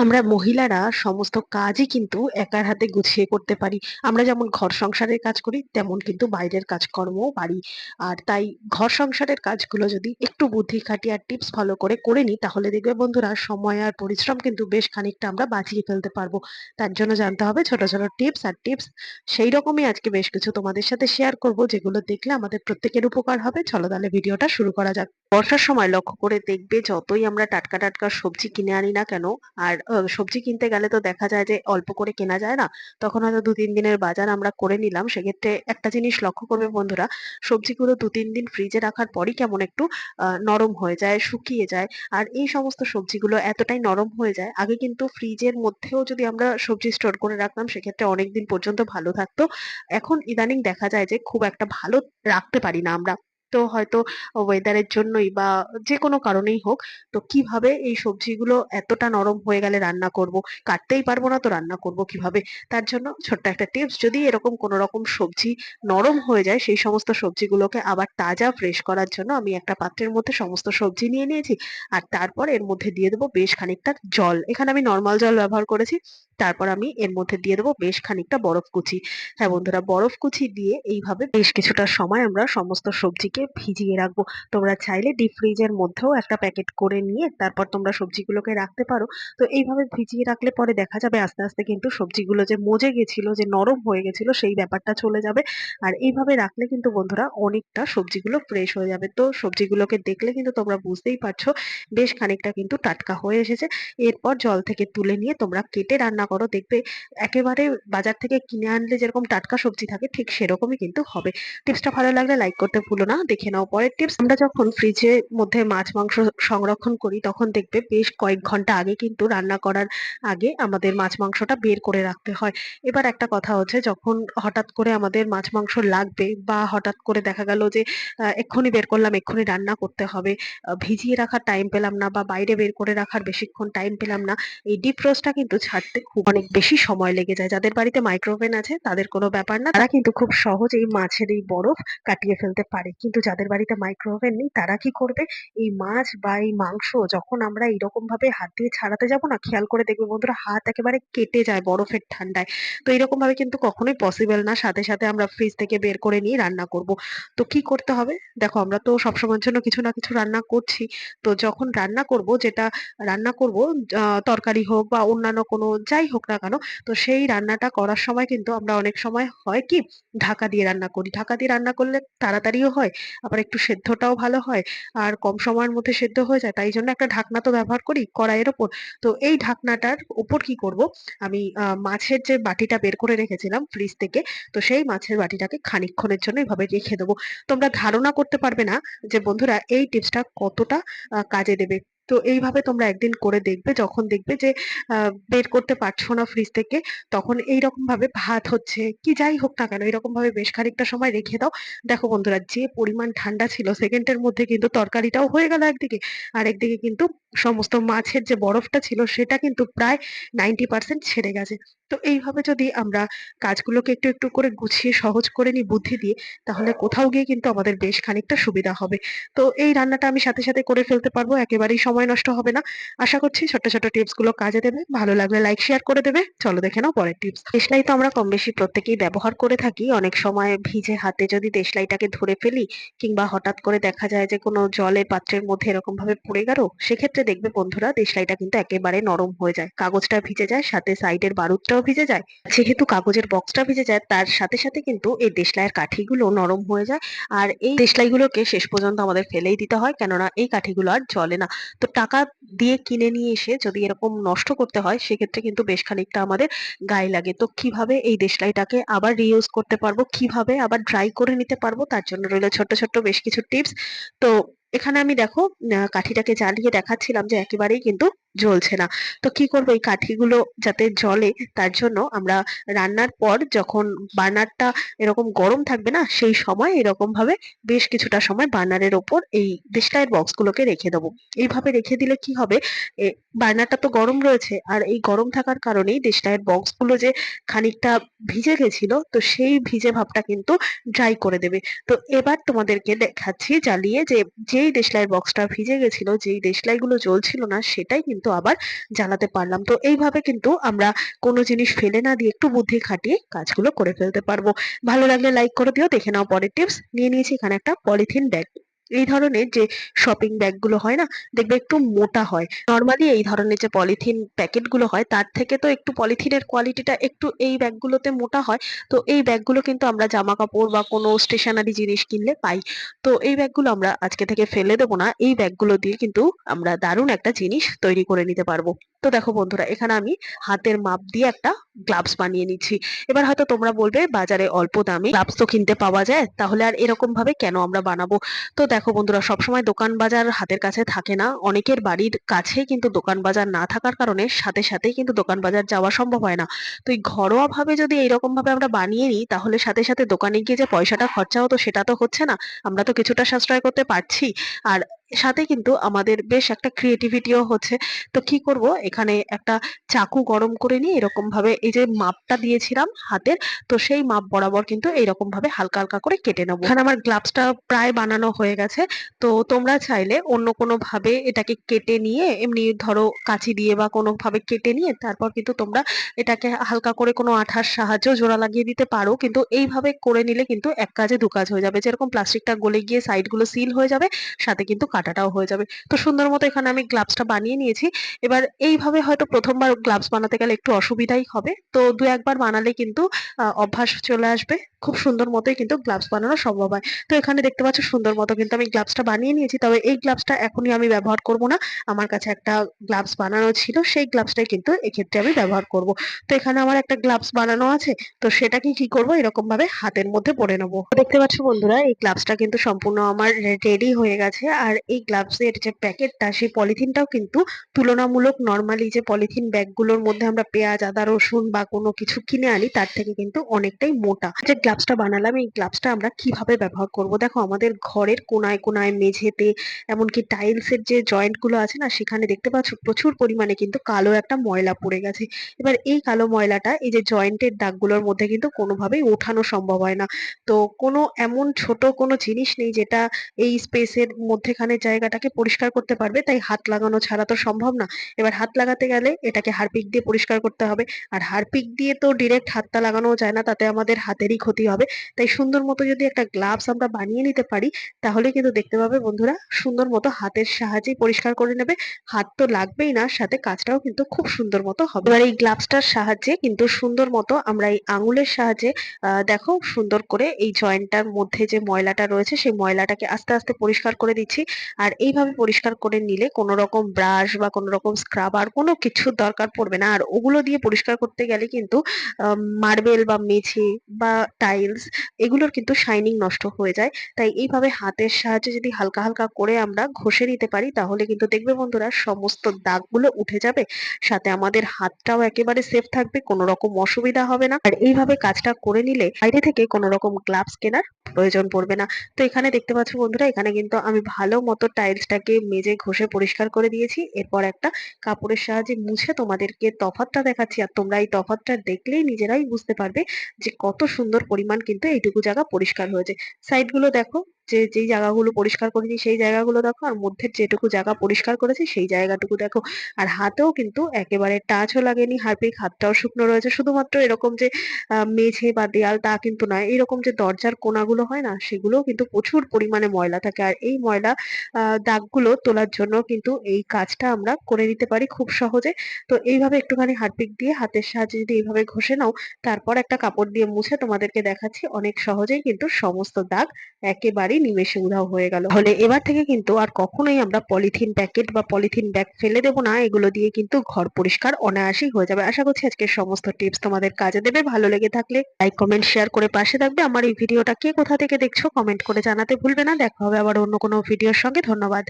আমরা মহিলারা সমস্ত কাজই কিন্তু একার হাতে গুছিয়ে করতে পারি। আমরা যেমন ঘর সংসারের কাজ করি, তেমন কিন্তু বাইরের কাজকর্মও পারি। আর তাই ঘর সংসারের কাজগুলো যদি একটু বুদ্ধি খাটিয়ে আর টিপস ফলো করে, করে নিই তাহলে দেখবে বন্ধুরা সময় আর পরিশ্রম কিন্তু বেশ খানিকটা আমরা বাঁচিয়ে ফেলতে পারব। তার জন্য জানতে হবে ছোট, ছোট টিপস আর টিপস সেই রকমই আজকে বেশ কিছু তোমাদের সাথে শেয়ার করব যেগুলো দেখলে আমাদের প্রত্যেকের উপকার হবে। চলো তাহলে ভিডিওটা শুরু করা যাক। বর্ষার সময় লক্ষ্য করে দেখবে যতই আমরা টাটকা, টাটকা সবজি কিনে আনি না কেন আর সবজি কিনতে গেলে তো দেখা যায় যে অল্প করে কেনা যায় না। তখন হয়তো ২-৩ দিনের বাজার আমরা করে নিলাম। সেক্ষেত্রে একটা জিনিস লক্ষ্য করবে বন্ধুরা, সবজিগুলো ২-৩ দিন ফ্রিজে রাখার পরই কেমন একটু নরম হয়ে যায়, শুকিয়ে যায়। আর এই সমস্ত সবজিগুলো এতটাই নরম হয়ে যায়, আগে কিন্তু ফ্রিজের মধ্যেও যদি আমরা সবজি স্টোর করে রাখতাম সেক্ষেত্রে অনেকদিন পর্যন্ত ভালো থাকতো। এখন ইদানিং দেখা যায় যে খুব একটা ভালো রাখতে পারি না আমরা। তো হয়তো ওয়েদারের জন্যই বা যে কোনো কারণেই হোক, তো কীভাবে এই সবজিগুলো এতটা নরম হয়ে গেলে রান্না করব? কাটতেই পারব না তো রান্না করব কীভাবে? তার জন্য ছোট্ট একটা টিপস যদি এরকম কোনো রকম সবজি নরম হয়ে যায়, সেই সমস্ত সবজিগুলোকে আবার তাজা ফ্রেশ করার জন্য আমি একটা পাত্রের মধ্যে সমস্ত সবজি নিয়ে নিয়েছি। আর তারপর এর মধ্যে দিয়ে দেবো বেশ খানিকটা জল। এখানে আমি নরমাল জল ব্যবহার করেছি। তারপর আমি এর মধ্যে দিয়ে দেবো বেশ খানিকটা বরফ কুচি। হ্যাঁ বন্ধুরা, বরফ কুচি দিয়ে এইভাবে বেশ কিছুটা সময় আমরা সমস্ত সবজিকে ভিজিয়ে রাখব। তোমরা চাইলে ডিপ ফ্রিজের মধ্যেও একটা প্যাকেট করে নিয়ে তারপর তোমরা সবজিগুলোকে রাখতে পারো। তো এইভাবে ভিজিয়ে রাখলে পরে দেখা যাবে আস্তে, আস্তে কিন্তু সবজিগুলো যে মজে গেছিল, যে নরম হয়ে গেছিল সেই ব্যাপারটা চলে যাবে। আর এইভাবে রাখলে কিন্তু বন্ধুরা অনেকটা সবজিগুলো ফ্রেশ হয়ে যাবে। তো সবজিগুলোকে দেখলে কিন্তু তোমরা বুঝতেই পারছ বেশ খানিকটা কিন্তু টাটকা হয়ে এসেছে। এরপর জল থেকে তুলে নিয়ে তোমরা কেটে রান্না করো। দেখবে একেবারে বাজার থেকে কিনে আনলে যেরকম টাটকা সবজি থাকে ঠিক সেরকমই কিন্তু হবে। টিপসটা ভালো লাগলে লাইক করতে ভুলো না। দেখে নাও পরের টিপস। আমরা যখন ফ্রিজের মধ্যে মাছ মাংস সংরক্ষণ করি তখন দেখবে বেশ কয়েক ঘণ্টা আগে কিন্তু রান্না করার আগে আমাদের মাছ মাংসটা বের করে রাখতে হয়। এবার একটা কথা হচ্ছে যখন হঠাৎ করে আমাদের মাছ মাংস লাগবে বা হঠাৎ করে দেখা গেল যে এক্ষুনি বের করলাম, এক্ষুনি রান্না করতে হবে। ভিজিয়ে রাখার টাইম পেলাম না বা বাইরে বের করে রাখার বেশিক্ষণ টাইম পেলাম না। এই ডিপ ফ্রোস্টটা কিন্তু ছাড়তে খুব অনেক বেশি সময় লেগে যায়। যাদের বাড়িতে মাইক্রোওভেন আছে তাদের কোনো ব্যাপার না। তারা কিন্তু খুব সহজেই মাছের এই বরফ কাটিয়ে ফেলতে পারে। কিন্তু যাদের বাড়িতে মাইক্রোওভেন নেই তারা কি করবে? এই মাছ বা এই মাংস যখন আমরা এরকমভাবে হাত দিয়ে ছাড়াতে যাব না, খেয়াল করে দেখবে বন্ধুরা হাত একেবারে কেটে যায় বরফের ঠান্ডায়। তো এরকমভাবে কিন্তু কখনোই পসিবল না। সাথে, সাথে আমরা ফ্রিজ থেকে বের করে নিয়ে রান্না করব। তো কি করতে হবে? দেখো আমরা তো সবসময়ের জন্য কিছু না কিছু রান্না করছি। তো যখন রান্না করব যেটা রান্না করব তরকারি হোক বা অন্যান্য কোনো যাই হোক না কেন, তো সেই রান্নাটা করার সময় কিন্তু আমরা অনেক সময় হয় কি ঢাকা দিয়ে রান্না করি। ঢাকা দিয়ে রান্না করলে তাড়াতাড়িও হয়, আবার একটু সেদ্ধটাও ভালো হয়। আর কম সময়ের মধ্যে সেদ্ধ হয়ে যায়। তাই জন্য একটা ঢাকনা তো ব্যবহার করি কড়াইয়ের ওপর। তো এই ঢাকনাটার ওপর কি করব, আমি মাছের যে বাটিটা বের করে রেখেছিলাম ফ্রিজ থেকে, তো সেই মাছের বাটিটাকে খানিকক্ষণের জন্য এভাবে রেখে দেবো। তোমরা ধারণা করতে পারবে না যে বন্ধুরা এই টিপসটা কতটা কাজে দেবে। তো এইভাবে তোমরা একদিন করে দেখবে যখন দেখবে যে বের করতে পারছ না ফ্রিজ থেকে, তখন এইরকম ভাবে ভাত হচ্ছে কি যাই হোক না কেন এরকম ভাবে বেশ খানিকটা সময় রেখে দাও। দেখো বন্ধুরা যে পরিমাণ ঠান্ডা ছিল সেকেন্ডের মধ্যে কিন্তু তরকারিটাও হয়ে গেল একদিকে, আর একদিকে কিন্তু সমস্ত মাছের যে বরফটা ছিল সেটা কিন্তু প্রায় 90% ছেড়ে গেছে। তো এইভাবে যদি আমরা কাজগুলোকে একটু, একটু করে গুছিয়ে সহজ করে নিই বুদ্ধি দিয়ে, তাহলে কোথাও গিয়ে কিন্তু আমাদের বেশ খানিকটা সুবিধা হবে। তো এই রান্নাটা আমি সাথে, সাথে করে ফেলতে পারব। একেবারেই সময় নষ্ট হবে না। আশা করছি ছোট ছোট টিপসগুলো কাজে দেবে। ভালো লাগলে লাইক শেয়ার করে দেবে। চলো দেখে নাও পরের টিপস। দেশলাই তো আমরা কম বেশি প্রত্যেকেই ব্যবহার করে থাকি। অনেক সময় ভিজে হাতে যদি দেশলাইটাকে ধরে ফেলি কিংবা হঠাৎ করে দেখা যায় যে কোনো জলে পাত্রের মধ্যে এরকমভাবে পড়ে গেল, সেক্ষেত্রে দেখবে বন্ধুরা দেশলাইটা কিন্তু একেবারে নরম হয়ে যায়। কাগজটা ভিজে যায়, সাথে সাইডের বারুদটাও ভিজে যায়। যেহেতু কাগজের বক্সটা ভিজে যায় তার সাথে, সাথে কিন্তু এই দেশলাইয়ের কাঠিগুলো নরম হয়ে যায়। আর এই দেশলাইগুলোকে শেষ পর্যন্ত আমাদের ফেলেই দিতে হয় কেননা এই কাঠিগুলো আর জ্বলে না। তো টাকা দিয়ে কিনে নিয়ে এসে যদি এরকম নষ্ট করতে হয় সেক্ষেত্রে কিন্তু বেশ খানিকটা আমাদের গায়ে লাগে। তো কীভাবে এই দেশলাইটাকে আবার রিইউজ করতে পারব, কীভাবে আবার ড্রাই করে নিতে পারব তার জন্য রইল ছোট্ট, ছোট্ট বেশ কিছু টিপস। তো এখানে আমি দেখো কাঠিটাকে জ্বালিয়ে দেখাচ্ছিলাম যে একেবারেই কিন্তু জ্বলছে না। তো কি করব এই কাঠিগুলো যাতে জ্বলে তার জন্য আমরা রান্নার পর যখন বার্নারটা এরকম গরম থাকবে না সেই সময় এরকম ভাবে বেশ কিছুটা সময় বার্নারের ওপর এই দেশলাইয়ের বক্সগুলোকে রেখে দেবো। এইভাবে রেখে দিলে কি হবে বার্নারটা তো গরম রয়েছে আর এই গরম থাকার কারণেই দেশলাইয়ের বক্সগুলো যে খানিকটা ভিজে গেছিল তো সেই ভিজে ভাবটা কিন্তু ড্রাই করে দেবে। তো এবার তোমাদেরকে দেখাচ্ছি জ্বালিয়ে যে যেই দেশলাইয়ের বক্সটা ভিজে গেছিল, যেই দেশলাইগুলো জ্বলছিল না সেটাই কিন্তু কিন্তু আবার জানাতে পারলাম। তো এইভাবে কিন্তু আমরা কোনো জিনিস ফেলে না দিয়ে একটু বুদ্ধি খাটিয়ে কাজগুলো করে ফেলতে পারব। ভালো লাগলে লাইক করে দিও, দেখে নাও পরের টিপস নিয়ে নিয়েছি এখানে একটা পলিথিন ব্যাগ এই ধরনের যে শপিং ব্যাগগুলো হয় না, দেখবে একটু মোটা হয়। নর্মালি এই ধরনের যে পলিথিন প্যাকেটগুলো হয়, তার থেকে তো একটু পলিথিনের কোয়ালিটিটা একটু এই ব্যাগগুলোতে মোটা হয়। তো এই ব্যাগগুলো কিন্তু আমরা জামা কাপড় বা কোনো স্টেশনারি জিনিস কিনলে পাই। তো এই ব্যাগগুলো আমরা আজকে থেকে ফেলে দেবো না। এই ব্যাগগুলো দিয়ে কিন্তু আমরা দারুণ একটা জিনিস তৈরি করে নিতে পারব। তো দেখো বন্ধুরা, এখানে আমি হাতের মাপ দিয়ে একটা গ্লাভস বানিয়ে নিচ্ছি। এবার হয়তো তোমরা বলবে, বাজারে অল্প দামে গ্লাভস তো কিনতে পাওয়া যায়, তাহলে আর এরকম ভাবে কেন আমরা বানাবো? তো দেখো বন্ধুরা, সবসময় দোকান বাজার হাতের কাছে থাকে না। অনেকের বাড়ির কাছে কিন্তু দোকান বাজার না থাকার কারণে সাথে সাথেই কিন্তু দোকান বাজার যাওয়া সম্ভব হয় না। তো এই ঘরোয়া ভাবে যদি এইরকম ভাবে আমরা বানিয়ে নিই, তাহলে সাথে সাথে দোকানে গিয়ে যে পয়সাটা খরচা হতো, সেটা তো হচ্ছে না। আমরা তো কিছুটা সাশ্রয় করতে পারছি। আর সাথে কিন্তু আমাদের বেশ একটা ক্রিয়েটিভিটিও হচ্ছে। তো কি করব? এখানে একটা চাকু গরম করে নিয়ে এরকম ভাবে এই যে মাপটা দিয়েছিলাম হাতের, তো সেই মাপ বরাবর কিন্তু এইরকম ভাবে হালকা হালকা করে কেটে নেব। এখানে আমার গ্লাভসটা প্রায় বানানো হয়ে গেছে। তো তোমরা চাইলে অন্য কোনো ভাবে এটাকে কেটে নিয়ে, এমনি ধরো কাঁচি দিয়ে বা কোনো ভাবে কেটে নিয়ে তারপর কিন্তু তোমরা এটাকে হালকা করে কোনো আঠার সাহায্য জোড়া লাগিয়ে দিতে পারো। কিন্তু এইভাবে করে নিলে কিন্তু এক কাজে দু কাজ হয়ে যাবে। যেরকম প্লাস্টিকটা গলে গিয়ে সাইডগুলো সিল হয়ে যাবে, সাথে কিন্তু কাটাটাও হয়ে যাবে। তো সুন্দর মতো এখানে আমি গ্লাভসটা বানিয়ে নিয়েছি। এবার এইভাবে হয়তো প্রথমবার গ্লাভস বানাতে গেলে একটু অসুবিধাই হবে। তো দু একবার বানালে কিন্তু অভ্যাস চলে আসবে। খুব সুন্দর মতোই কিন্তু গ্লাভস বানানো সম্ভব হয়। তো এখানে দেখতে পাচ্ছ সুন্দর মতো কিন্তু আমি গ্লাভসটা বানিয়ে নিয়েছি। তবে এই গ্লাভসটা এখনই আমি ব্যবহার করব না। আমার কাছে একটা গ্লাভস বানানো ছিল। সেই গ্লাভসটাই কিন্তু এক্ষেত্রে আমি ব্যবহার করব। তো এখানে আমার একটা গ্লাভস বানানো আছে। তো সেটাকে কি করব? এরকম ভাবে হাতের মধ্যে পরে নেব। দেখতে পাচ্ছ বন্ধুরা, এই গ্লাভসটা কিন্তু সম্পূর্ণ আমার রেডি হয়ে গেছে। আর এই গ্লাভসের যে প্যাকেটটা সেই পলিথিনটাও কিন্তু তুলনামূলক নর্মালি যে পলিথিন ব্যাগগুলোর মধ্যে আমরা পেঁয়াজ, আদা, রসুন বা কোনো কিছু কিনে আনি, তার থেকে কিন্তু অনেকটাই মোটা। যে গ্লাভসটা বানালাম, এই গ্লাভসটা আমরা কীভাবে ব্যবহার করব? দেখো, আমাদের ঘরের কোনায় কোনায়, মেঝেতে, এমনকি টাইলসের যে জয়েন্টগুলো আছে না, সেখানে দেখতে পাচ্ছ প্রচুর পরিমাণে কিন্তু কালো একটা ময়লা পড়ে গেছে। এবার এই কালো ময়লাটা, এই যে জয়েন্টের দাগগুলোর মধ্যে কিন্তু কোনোভাবেই ওঠানো সম্ভব হয় না। তো কোনো এমন ছোট কোনো জিনিস নেই, যেটা এই স্পেসের মধ্যেখানে জায়গাটাকে পরিষ্কার করতে পারবে, তাই হাত লাগানো ছাড়া তো সম্ভব না। এবার হাত লাগাতে গেলে এটাকে হারপিক দিয়ে পরিষ্কার করতে হবে। আর হারপিক দিয়ে তো ডিরেক্ট হাতটা লাগানো যায় না, তাতে আমাদের হাতেরই ক্ষতি হবে। তাই সুন্দর মতো যদি একটা গ্লাভস আমরা বানিয়ে নিতে পারি, তাহলে কিন্তু দেখতে পাবে বন্ধুরা, সুন্দর মতো হাতের সাহায্যে পরিষ্কার করে নেবে। হাত তো লাগবেই না, সাথে কাজটাও কিন্তু খুব সুন্দর মতো হবে। এবার এই গ্লাভসটার সাহায্যে কিন্তু সুন্দর মতো আমরা এই আঙুলের সাহায্যে দেখো সুন্দর করে এই জয়েন্টটার মধ্যে যে ময়লাটা রয়েছে, সেই ময়লাটাকে আস্তে আস্তে পরিষ্কার করে দিচ্ছি। আর এইভাবে পরিষ্কার করে নিলে কোনো রকম ব্রাশ বা কোনো রকম স্ক্রাবার কোনো কিছুর দরকার পড়বে না। আর ওগুলো দিয়ে পরিষ্কার করতে গেলে কিন্তু মার্বেল বা মেঝে বা টাইলস এগুলোর কিন্তু শাইনিং নষ্ট হয়ে যায়। তাই এইভাবে হাতের সাহায্যে যদি হালকা হালকা করে আমরা ঘষে নিতে পারি, তাহলে কিন্তু দেখবে বন্ধুরা সমস্ত দাগগুলো উঠে যাবে। সাথে আমাদের হাতটাও একেবারে সেফ থাকবে, কোনো রকম অসুবিধা হবে না। আর এইভাবে কাজটা করে নিলে বাইরে থেকে কোনো রকম গ্লাভস কেনার প্রয়োজন পড়বে না। তো এখানে দেখতে পাচ্ছ বন্ধুরা, এখানে কিন্তু আমি ভালো মতো টাইলসটাকে মেজে ঘষে পরিষ্কার করে দিয়েছি। এরপর একটা কাপড়ের সাহায্যে মুছে তোমাদেরকে তফাতটা দেখাচ্ছি। আর তোমরা এই তফাতটা দেখলেই নিজেরাই বুঝতে পারবে যে কত সুন্দর পরিমাণ কিন্তু এইটুকু জায়গা পরিষ্কার হয়েছে। সাইডগুলো দেখো। যে, যেই জায়গাগুলো পরিষ্কার করেছি সেই জায়গাগুলো দেখো, আর মধ্যের যেটুকু জায়গা পরিষ্কার করেছি সেই জায়গাটুকু দেখো। আর হাতেও কিন্তু একেবারে টাচও লাগেনি, হারপিক হাতটাও শুকনো রয়েছে। শুধুমাত্র এরকম যে মেঝে বা দেয়াল তা কিন্তু নয় এরকম যে দরজার কোনাগুলো হয় না, সেগুলোও কিন্তু প্রচুর পরিমাণে ময়লা থাকে। আর এই ময়লা দাগগুলো তোলার জন্য কিন্তু এই কাজটা আমরা করে নিতে পারি খুব সহজে। তো এইভাবে একটুখানি হারপিক দিয়ে হাতের সাহায্যে যদি এইভাবে ঘষে নাও, তারপর একটা কাপড় দিয়ে মুছে তোমাদেরকে দেখাচ্ছি। অনেক সহজেই কিন্তু সমস্ত দাগ একেবারেই নিমেষে উধাও হয়ে গেল। তাহলে এবার থেকে কিন্তু আর কখনোই আমরা পলিথিন প্যাকেট বা পলিথিন ব্যাগ ফেলে দেবো না। এগুলো দিয়ে কিন্তু ঘর পরিষ্কার অনায়াসেই হয়ে যাবে। আশা করছি আজকের সমস্ত টিপস তোমাদের কাজে দেবে। ভালো লেগে থাকলে লাইক কমেন্ট শেয়ার করে পাশে থাকবে। আমার এই ভিডিওটা কে কোথা থেকে দেখছ কমেন্ট করে জানাতে ভুলবে না। দেখা হবে আবার অন্য কোনো ভিডিওর সঙ্গে। ধন্যবাদ।